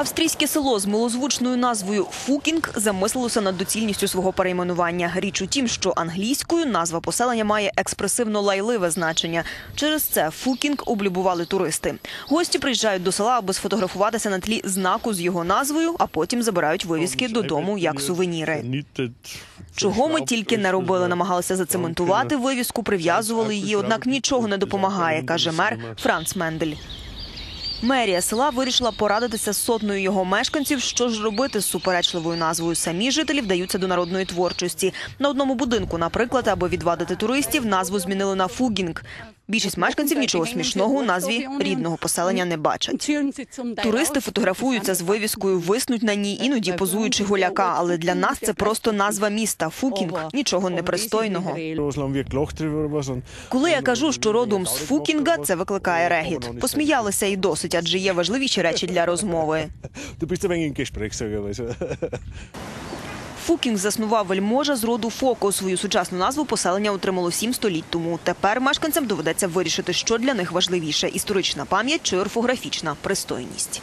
Австрійське село з милозвучною назвою Фукінг замислилося над доцільністю свого перейменування. Річ у тім, що англійською назва поселення має експресивно-лайливе значення. Через це Фукінг облюбували туристи. Гості приїжджають до села, аби сфотографуватися на тлі знаку з його назвою, а потім забирають вивіски додому як сувеніри. Чого ми тільки не робили, намагалися зацементувати вивіску, прив'язували її, однак нічого не допомагає, каже мер Франц Мендель. Мерія села вирішила порадитися з сотнею його мешканців, що ж робити з суперечливою назвою. Самі жителі вдаються до народної творчості. На одному будинку, наприклад, аби відвадити туристів, назву змінили на фугінг. Більшість мешканців нічого смішного у назві рідного поселення не бачать. Туристи фотографуються з вивіскою, виснуть на ній, іноді позуючи голяка. Але для нас це просто назва міста Фукінг. Нічого непристойного. Коли я кажу, що родом з Фукінга, це викликає регіт. Посміялися і досить, адже є важливіші речі для розмови. Фукінг заснував вельможа з роду Фоко. Свою сучасну назву поселення отримало сім століть тому. Тепер мешканцям доведеться вирішити, що для них важливіше – історична пам'ять чи орфографічна пристойність.